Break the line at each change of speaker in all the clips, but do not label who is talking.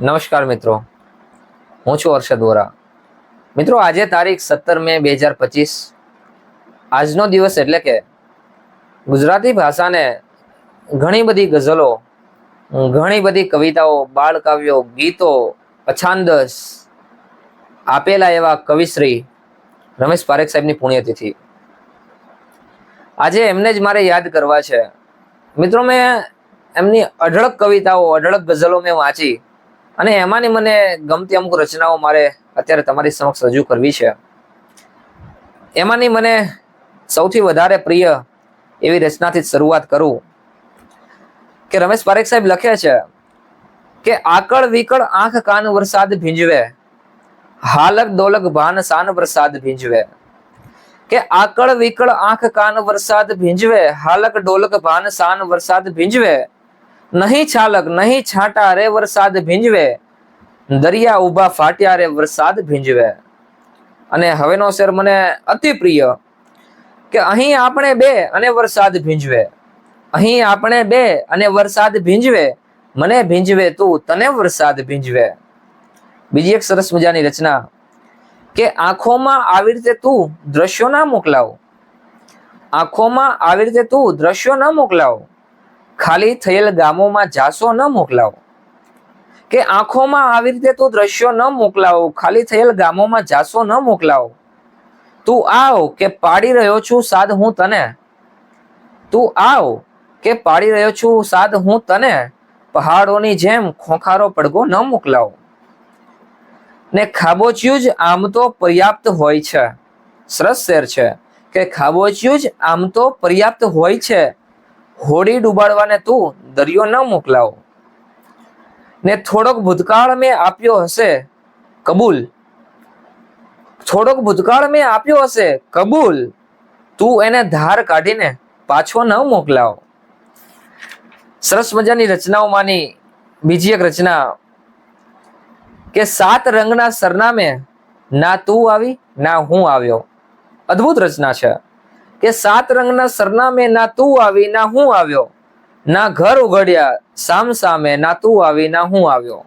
નમસ્કાર મિત્રો. હું છું હર્ષદ વોરા. મિત્રો, આજે તારીખ સત્તર મે બે હજાર પચીસ. આજનો દિવસ એટલે કે ગુજરાતી ભાષાને ઘણી બધી ગઝલો, ઘણી બધી કવિતાઓ બાળ કાવ્યો ગીતો અછાંદસ આપેલા એવા કવિશ્રી રમેશ પારેખ સાહેબની પુણ્યતિથિ. આજે એમને જ મારે યાદ કરવા છે. મિત્રો, મેં એમની અઢળક કવિતાઓ, અઢળક ગઝલો મેં વાંચી. અને એમાંની મને ગમતી અમુક રચનાઓ મારે અત્યારે તમારી સમક્ષ રજૂ કરવી છે. એમાંની મને સૌથી વધારે પ્રિય એવી રચનાથી શરૂઆત કરું કે રમેશ પારેખ સાહેબ લખે છે કે આકળ વિકળ આંખ કાન વરસાદ ભીંજવે, હાલક ડોલક ભાન સાન વરસાદ ભીંજવે. કે આકળ વિકળ આંખ કાન વરસાદ ભીંજવે, હાલક ડોલક ભાન સાન વરસાદ ભીંજવે. નહીં છાલક, નહીં છાંટા રે વરસાદ ભીંજવે. દરિયા ઊભા ફાટ્યા રે વરસાદ ભીંજવે. અને હવેનો શેર મને અતિ પ્રિય કે અહીં આપણે બે અને વરસાદ ભીંજવે. અહીં આપણે બે અને વરસાદ ભીંજવે. મને ભીંજવે તું, તને વરસાદ ભીંજવે. બીજી એક સરસ મજાની રચના કે આંખોમાં આવી રીતે તું દ્રશ્યો ના મોકલાવ. આંખોમાં આવી રીતે તું દ્રશ્યો ન મોકલાવ. ખાલી થયેલ ગામોમાં જાસો ન મોકલાવો. કે આંખોમાં આવી રીતે તું દ્રશ્યો ન મોકલાવો, ખાલી થયેલ ગામોમાં જાસો ન મોકલાવ. તું આવ કે પાડી રહ્યો છું સાદ હું તને. તું આવ કે પાડી રહ્યો છું સાદ હું તને. પહાડોની જેમ ખોખારો પડઘો ન મોકલાવો. ને ખાબોચિયું જ આમ તો પર્યાપ્ત હોય છે. સરસ શેર છે. કે ખાબોચિયું જ આમ તો પર્યાપ્ત હોય છે. હોડી ડૂબાડવાને તું દરિયો ન મોકલાવ. ને થોડોક ભૂતકાળ મેં આપ્યો હશે, કબૂલ. થોડોક ભૂતકાળ મેં આપ્યો હશે, કબૂલ. તું એને ધાર કાઢીને પાછો ન મોકલાવ. સરસ મજાની રચનાઓમાંની બીજી એક રચના કે સાત રંગના સરનામે, ના તું આવી, ના હું આવ્યો. અદ્ભુત રચના છે. કે સાત રંગના સરનામે, ના તું આવી, ના હું આવ્યો. ના ઘર ઉઘડ્યા, સામ સામે, ના તું આવી, ના હું આવ્યો.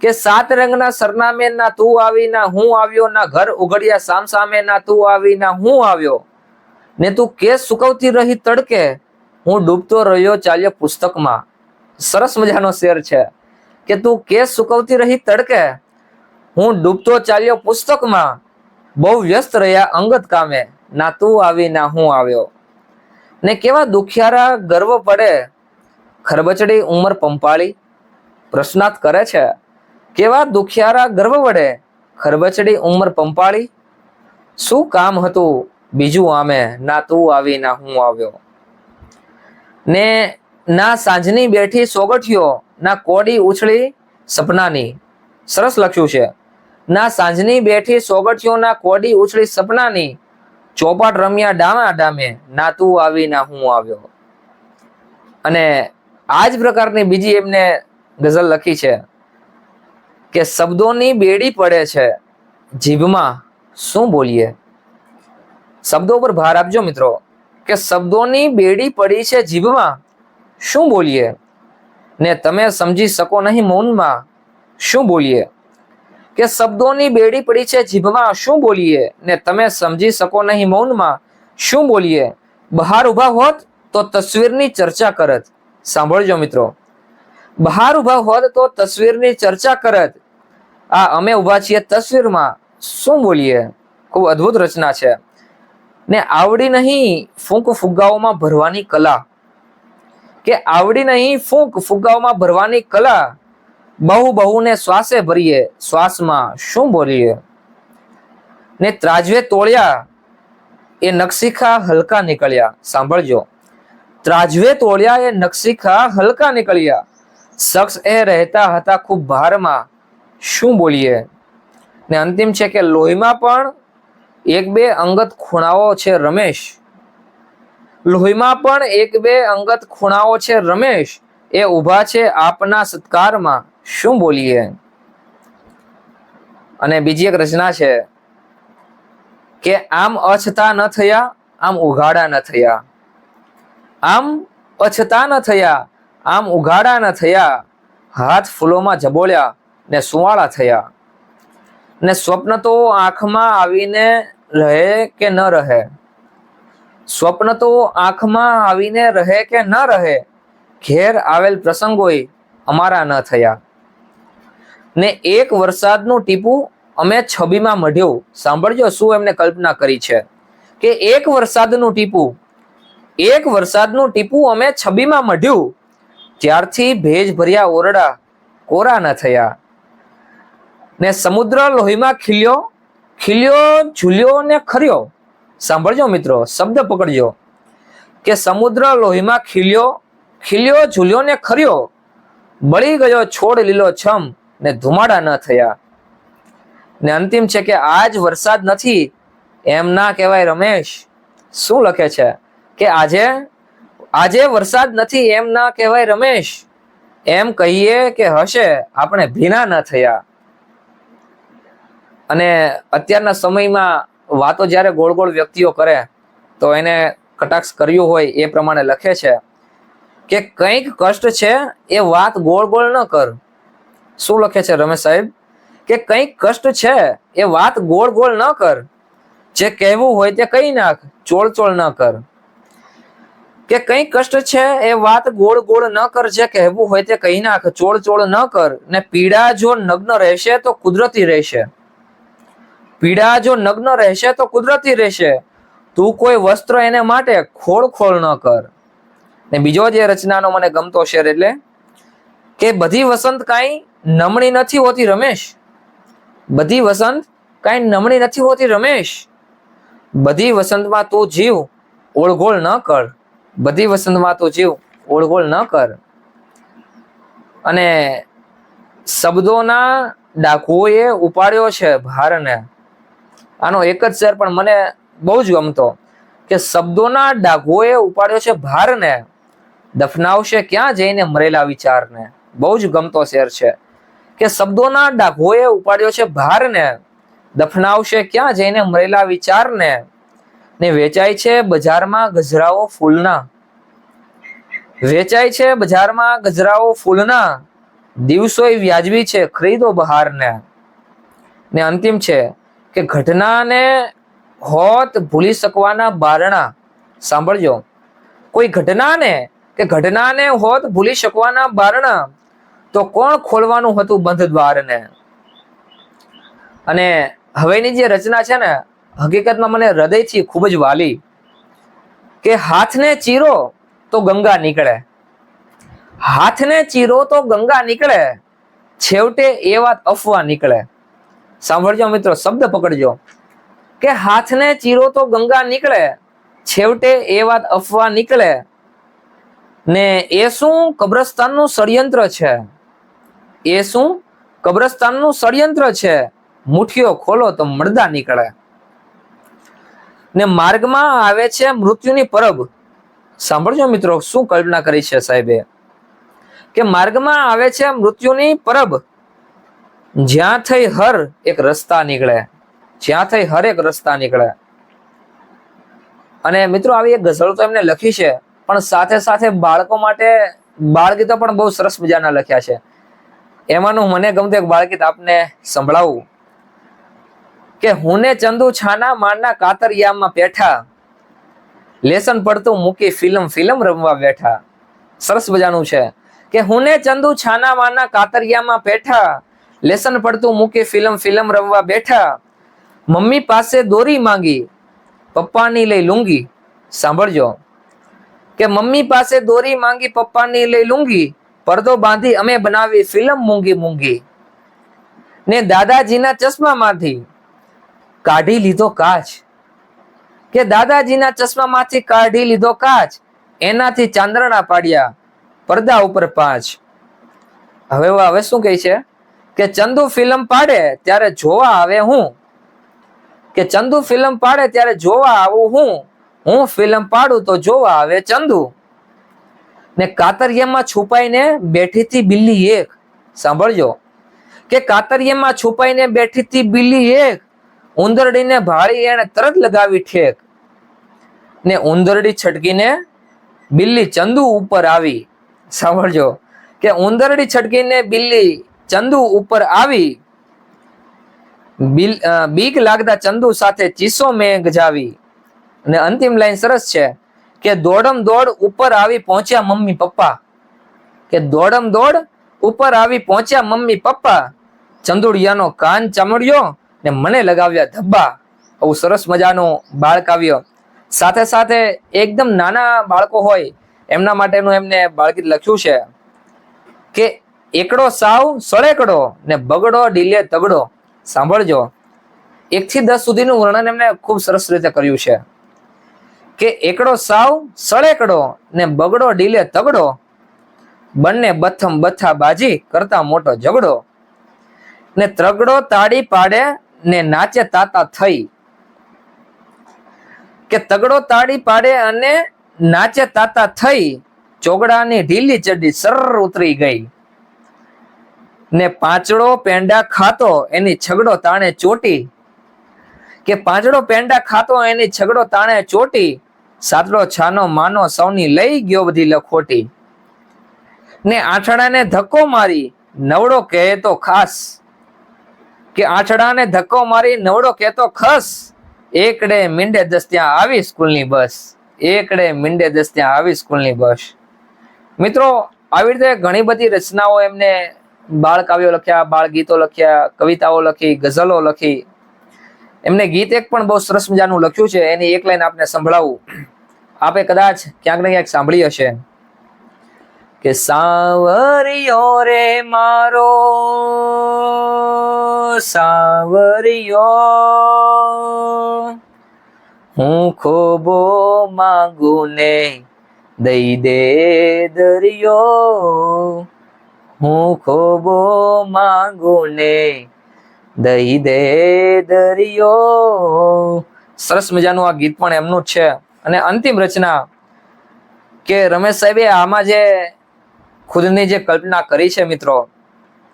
કે સાત રંગના સરનામે, ના તું આવી, ના હું આવ્યો. ના ઘર ઉઘડ્યા, સામ સામે, ના તું આવી, ના હું આવ્યો. ને તું કેસ સુકવતી રહી તડકે. હું ડૂબતો રહ્યો ચાલ્યો પુસ્તકમાં. સરસ મજાનો શેર છે. કે તું કેસ સુકવતી રહી તડકે. હું ડૂબતો ચાલ્યો પુસ્તકમાં. બહુ વ્યસ્ત રહ્યા અંગત કામે. ના તું આવી, ના હું આવ્યો. ને કેવા દુખિયારા ગર્વ પડે. ખરબચડી ઉંમર પંપાળી. પ્રશ્નાર્થ કરે છે. કેવા દુખિયારા ગર્વ વડે. ખરબચડી ઉંમર પંપાળી. શું કામ હતું? બીજું આમે, ના તું આવી, ના હું આવ્યો. ને ના સાંજની બેઠી સોગઠિયો, ના કોડી ઉછળી સપનાની. સરસ લખ્યું છે. ના સાંજની બેઠી સોગઠિયો, ના કોડી ઉછળી સપનાની. ચોપાટ રમ્યા ડામા ડામે, ના તું આવી, ના હું આવ્યો. અને આ જ પ્રકારની બીજી એમને ગઝલ લખી છે કે શબ્દોની બેડી પડે છે જીભમાં, શું બોલીએ? શબ્દો પર ભાર આપજો મિત્રો. કે શબ્દોની બેડી પડી છે જીભમાં, શું બોલીએ? ને તમે સમજી શકો નહીં મૌનમાં, શું બોલીએ? કે શબ્દોની બેડી પડી છે જીભમાં, શું બોલીએ? ને તમે સમજી શકો નહીં મૌનમાં, શું બોલીએ? બહાર ઊભા હોત તો તસવીરની ચર્ચા કરત. સાંભળજો મિત્રો. બહાર ઊભા હોત તો તસવીરની ચર્ચા કરત. આ અમે ઊભા છીએ તસવીરમાં, શું બોલીએ? ખૂબ અદ્ભુત રચના છે. ને આવડી નહીં ફૂંક ફુગ્ગાઓમાં ભરવાની કલા. કે આવડી નહીં ફૂંક ફુગ્ગાઓમાં ભરવાની કલા બહુ બહુને શ્વાસે ભરીએ, શ્વાસમાં શું બોલીએ? ને ત્રાજવે તોળ્યા, એ નકશીખા હલકા નીકળ્યા. સાંભળજો. ત્રાજવે તોળ્યા, એ નકશીખા હલકા નીકળ્યા. શખ્સ એ રહેતા હતા ખૂબ ભારમાં. શું બોલીએ? ને અંતિમ છે કે લોહીમાં પણ એક બે અંગત ખૂણાઓ છે રમેશ. લોહીમાં પણ એક બે અંગત ખૂણાઓ છે રમેશ. એ ઊભા છે આપના સત્કારમાં. શું બોલીએ? અને બીજી એક રચના છે કે આમ અછતા ન થયા, આમ ઉઘાડા ન થયા. આમ અછતા ન થયા, આમ ઉઘાડા ન થયા. હાથ ફૂલોમાં જબોળ્યા ને સુવાળા થયા. ને સ્વપ્ન તો આંખમાં આવીને રહે કે ન રહે? સ્વપ્ન તો આંખમાં આવીને રહે કે ન રહે? ઘેર આવેલ પ્રસંગોય અમારા ન થયા. ને એક વરસાદનું ટીપું અમે છબીમાં મઢ્યું. સાંભળજો શું એમને કલ્પના કરી છે. કે એક વરસાદનું ટીપું, એક વરસાદનું ટીપું અમે છબીમાં મઢ્યું. ત્યારથી ભેજ ભર્યા ઓરડા કોરા ન થયા. ને સમુદ્ર લોહીમાં ખીલ્યો ખીલ્યો, ઝૂલ્યો ને ખર્યો. સાંભળજો મિત્રો, શબ્દ પકડજો. કે સમુદ્ર લોહીમાં ખીલ્યો ખીલ્યો, ઝૂલ્યો ને ખર્યો. બળી ગયો છોડ લીલો છમ. ને ધુમાડા ન થયા. ને અંતિમ છે કે આજ વરસાદ નથી, એમ ના કહેવાય રમેશ. શું લખે છે? કે આજે આજે વરસાદ નથી, એમ ના કહેવાય રમેશ. એમ કહીએ કે હશે, આપણે ભીના ન થયા. અને અત્યારના સમયમાં વાતો જ્યારે ગોળ ગોળ વ્યક્તિઓ કરે, તો એને કટાક્ષ કર્યું હોય એ પ્રમાણે લખે છે કે કંઈક કષ્ટ છે, એ વાત ગોળ ગોળ ન કર. શું લખે છે રમેશ સાહેબ? કે કંઈક કષ્ટ છે, એ વાત ગોળ ગોળ ન કર. જે કહેવું હોય તે કહી નાખ, ચોળ ચોળ ન કર. કે કઈ કષ્ટ છે, એ વાત ગોળ ગોળ ન કર, જે કહેવું હોય તે કહી નાખ, ચોળ ચોળ ન કર. ને પીડા જો નગ્ન રહેશે તો કુદરતી રહેશે. પીડા જો નગ્ન રહેશે તો કુદરતી રહેશે. તું કોઈ વસ્ત્ર એને માટે ખોળ ખોળ ન કર. ને બીજો જે રચનાનો મને ગમતો શેર એટલે કે બધી વસંત કાંઈ નમણી નથી હોતી રમેશ? બધી વસંત કાંઈ નમણી નથી હોતી રમેશ? બધી વસંતમાં તું જીવ, ઓળઘોળ ન કર. બધી વસંતમાં તું જીવ, ઓળઘોળ ન કર. અને શબ્દોના ડાકુઓએ ઉપાડ્યો છે ભારને. આનો એક જ શેર પણ મને બહુ જ ગમતો કે શબ્દોના ડાઘોએ ઉપાડ્યો છે ભારને. દફનાવશે ક્યાં જઈને મરેલા વિચારને? બહુ જ ગમતો શેર છે કે શબ્દોના ડાઘોએ ઉપાડ્યો છે ભારને, દફનાવશે ક્યાં જઈને મરેલા વિચારને, ને વેચાય છે બજારમાં ગજરાઓ ફૂલના. વેચાય છે બજારમાં ગજરાઓ ફૂલના દિવસોય વ્યાજબી છે, ખરીદો બહારને. ને અંતિમ છે કે ઘટનાને હોત ભૂલી શકવાના બારણા. સાંભળજો. કોઈ ઘટનાને, કે ઘટનાને હોત ભૂલી શકવાના બારણા તો કોણ ખોલવાનું હતું બંધ દ્વારને અને હવેની જે રચના છે ને, હકીકતમાં મને હૃદયથી ખૂબ જ વાલી કે હાથને ચીરો તો ગંગા નીકળે. હાથને ચીરો તો ગંગા નીકળે, છેવટે એ વાત અફવા નીકળે. સાંભળજો મિત્રો, શબ્દ પકડજો. કે હાથને ચીરો તો ગંગા નીકળે, છેવટે એ વાત અફવા નીકળે. ને એ શું કબ્રસ્તાનનું ષડયંત્ર છે? એ શું? કબ્રસ્તાનનું ષડયંત્ર છે. મુઠ્ઠીઓ ખોલો તો મળદા નીકળે. ને માર્ગમાં આવે છે મૃત્યુની પરબ. સાંભળજો મિત્રો, શું કલ્પના કરી છે સાહેબે? કે માર્ગમાં આવે છે મૃત્યુની પરબ. જ્યાં થઈ હર એક રસ્તા નીકળે. જ્યાં થઈ હર એક રસ્તા નીકળે. અને મિત્રો, આવી એક ગઝલ તો એમને લખી છે. પણ સાથે સાથે બાળકો માટે બાળગીતો પણ બહુ સરસ મજાના લખ્યા છે. એમાંનું મને ગમતું એક બાળગીત આપને સંભળાવું. કે હુને ચંદુ છાના મારના કાતરિયામાં બેઠા. લેસન પડતું મૂકી ફિલ્મ ફિલ્મ રમવા બેઠા. સરસ મજાનું છે. કે હુને ચંદુ છાના મારના કાતરિયામાં બેઠા. લેસન પડતું મૂકી ફિલ્મ ફિલ્મ રમવા બેઠા. મમ્મી પાસે દોરી માંગી. પપ્પાની લઈ લુંગી. સાંભળજો. કે મમ્મી પાસે દોરી માંગી, પપ્પાની લઈ લુંગી. પડદો બાંધી અમે બનાવી ફિલ્મ મૂંગી મૂંગી. ને દાદાજીના ચશ્મામાંથી કાઢી લીધો કાચ. કે દાદાજીના ચશ્મામાંથી કાઢી લીધો કાચ. એનાથી ચાંદરણા પાડ્યા પડદા ઉપર પાંચ. હવે હવે શું કહે છે? કે ચંદુ ફિલ્મ પાડે ત્યારે જોવા આવે હું. કે ચંદુ ફિલ્મ પાડે ત્યારે જોવા આવું હું. હું ફિલ્મ પાડું તો જોવા આવે ચંદુ. ને કાતરિયામાં છુપાઈને બેઠી હતી બિલ્લી એક. સાંભળજો. કે કાતરિયામાં છુપાઈને બેઠી હતી બિલ્લી એક, ઉંદરડીને ભાળી એને તરત લગાવી ઠેક. ને ઉંદરડી છટકીને બિલ્લી ચંદુ ઉપર આવી. સાંભળજો. કે ઉંદરડી છટકીને બિલ્લી ચંદુ ઉપર આવી. બીક લાગતા ચંદુ સાથે ચીસો મેં ગજાવી અને અંતિમ લાઈન સરસ છે. કે દોડમ દોડ ઉપર આવી પહોંચ્યા મમ્મી પપ્પા. કે દોડમ દોડ ઉપર આવી પહોંચ્યા મમ્મી પપ્પા. ચંદુડિયાનો કાન ચમડ્યો ને મને લગાવ્યા ધબ્બા. આવું સરસ મજાનું બાળ કાવ્ય સાથે સાથે એકદમ નાના બાળકો હોય, એમના માટેનું એમને બાળગીત લખ્યું છે. કે એકડો સાવ સળેકડો ને બગડો ડીલે તગડો. સાંભળજો. એક થી દસ સુધીનું વર્ણન એમને ખૂબ સરસ રીતે કર્યું છે. કે એકડો સાવ, સળેકડો ને બગડો ડીલે તગડો, બંને બથમ બથા બાજી કરતા મોટો ઝઘડો. ને ત્રગડો તાળી પાડે ને નાચે તાતા થઈ. કે તગડો તાળી પાડે અને નાચે તાતા થઈ, ચોગડાની ઢીલી ચડ્ડી સર ઉતરી ગઈ. ને પાંચડો પેંડા ખાતો એની છગડો તાણે ચોટી. કે પાંચડો પેંડા ખાતો એની છગડો તાણે ચોટી. સાતડો છાનો માનો સૌની લઈ ગયો બધી લખોટી. ને આઠડાને ધક્કો મારી, નવડો કહે તો ખાસ. કે આઠડાને ધક્કો મારી, નવડો કહેતો ખસ. એકડે મીંડે દસ ત્યાં આવી સ્કૂલની બસ. એકડે મીંડે દસ ત્યાં આવી સ્કૂલની બસ. મિત્રો, આવી રીતે ઘણી બધી રચનાઓ એમને બાળ કાવ્યો લખ્યા બાળ ગીતો લખ્યા, કવિતાઓ લખી, ગઝલો લખી એમને ગીત એક પણ બહુ સરસ મજાનું લખ્યું છે, એની એક લાઈન આપને સંભળાવું. આપે કદાચ ક્યાંક ને ક્યાંક સાંભળી હશે કે સાવરિયો રે મારો, સાવરિયો, હું ખોબો માંગુ ને દઈ દે દરિયો, હું ખોબો માંગુ ને દઈ દે દરિયો. સરસ મજાનું આ ગીત પણ એમનું જ છે. અને અંતિમ રચના કે રમેશ સાહેબે આમાં જે ખુદની જે કલ્પના કરી છે મિત્રો,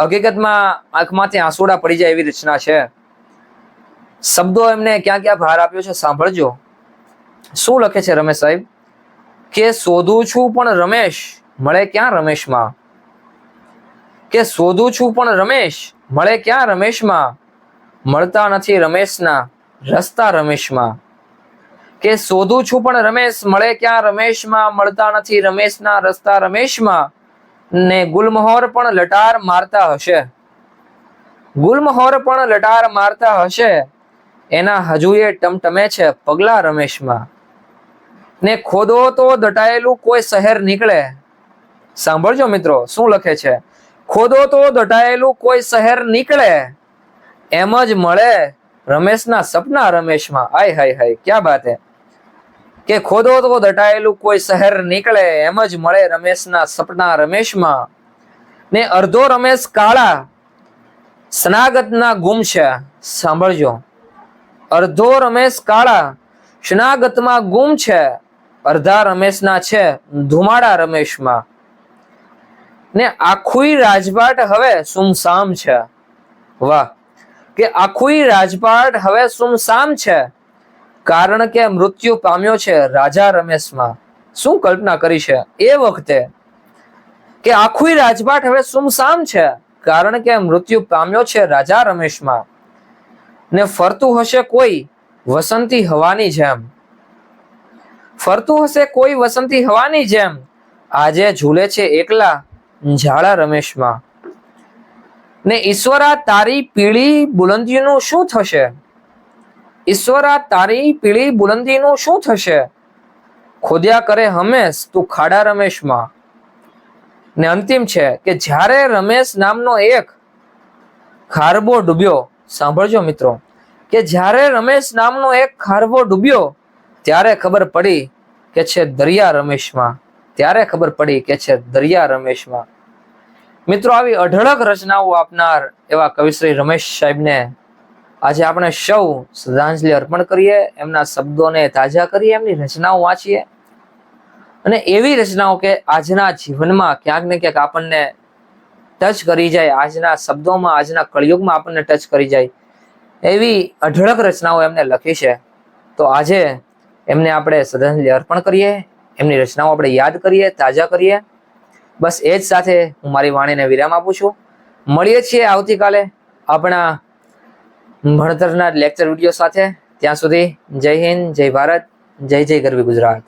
હકીકતમાં આંખમાંથી આંસુડા પડી જાય એવી રચના છે. શબ્દો એમને ક્યાં ક્યાં ભાર આપ્યો છે સાંભળજો. શું લખે છે રમેશ સાહેબ? કે શોધું છું પણ રમેશ મળે ક્યાં રમેશમાં? કે શોધું છું પણ રમેશ મળે ક્યાં રમેશમાં? મળતા નથી રમેશના, રસ્તા રમેશમાં. કે શોધું છું પણ રમેશ, મળે ક્યાં રમેશમાં? મળતા નથી રમેશના, રસ્તા રમેશમાં. ને ગુલમહોર પણ લટાર મારતા હશે. ગુલમહોર પણ લટાર મારતા હશે. એના હજુ એ ટમટમે છે પગલા રમેશમાં. ને ખોદો તો દટાયેલું કોઈ શહેર નીકળે. સાંભળજો મિત્રો, શું લખે છે? ખોદો તો દટાયેલું કોઈ શહેર નીકળે, એમ જ મળે રમેશના સપના રમેશમાં. આય હાય હાય, ક્યાં બાત હે? કે ખોદો તો દટાયેલું કોઈ શહેર નીકળે, એમ જ મળે રમેશના સપના રમેશમાં. ને અર્ધો રમેશ કાળા, સ્નાગતના ગુમ છે. સાંભળજો. અર્ધો રમેશ કાળા, સ્નાગતમાં ગુમ છે. અર્ધા રમેશના છે. ધુમાડા રમેશમાં. ને આખું રાજપાટ હવે સુમસામ છે. વાહ. કે આખું રાજપાટ હવે સુમસામ છે. કારણ કે મૃત્યુ પામ્યો છે રાજા રમેશમાં. શું કલ્પના કરી છે? એ વખતે. કે આખું રાજપાટ હવે સુમસામ છે. કારણ કે મૃત્યુ પામ્યો છે રાજા રમેશમાં. ને ફરતું હશે કોઈ વસંતી હવાની જેમ. ફરતું હશે કોઈ વસંતી હવાની જેમ. આજે ઝૂલે છે એકલા ઝાડા રમેશમાં. ને ઈશ્વરા, તારી પીળી બુલંદીનું શું થશે? ઈશ્વરા, તારી પીળી બુલંદીનું શું થશે? ખોદ્યા કરે હમેશ તું ખાડા રમેશમાં. ને અંતિમ છે કે જ્યારે રમેશ નામનો એક ખારબો ડૂબ્યો, સાંભળજો મિત્રો, કે જ્યારે રમેશ નામનો એક ખારબો ડૂબ્યો, ત્યારે ખબર પડી કે છે દરિયા રમેશમાં. ત્યારે ખબર પડી કે છે દરિયા રમેશમાં. મિત્રો, આવી અઢળક રચનાઓ આપનાર એવા કવિશ્રી રમેશ સાહેબને આજે આપણે સૌ શ્રદ્ધાંજલિ અર્પણ કરીએ, એમના શબ્દોને તાજા કરીએ, એમની રચનાઓ વાંચીએ. અને એવી રચનાઓ કે આજના જીવનમાં ક્યાંક ને ક્યાંક આપણને ટચ કરી જાય, આજના શબ્દોમાં, આજના કળિયુગમાં આપણને ટચ કરી જાય, એવી અઢળક રચનાઓ એમને લખી છે. તો આજે એમને આપણે શ્રદ્ધાંજલિ અર્પણ કરીએ, એમની રચનાઓ આપણે યાદ કરીએ, તાજા કરીએ. બસ એ જ સાથે હું મારી વાણીને વિરામ આપું છું. મળીએ છીએ આવતીકાલે આપણા ભણતરના લેક્ચર વીડિયો સાથે. ત્યાં સુધી જય હિન્દ, જય ભારત, જય જય ગરવી ગુજરાત.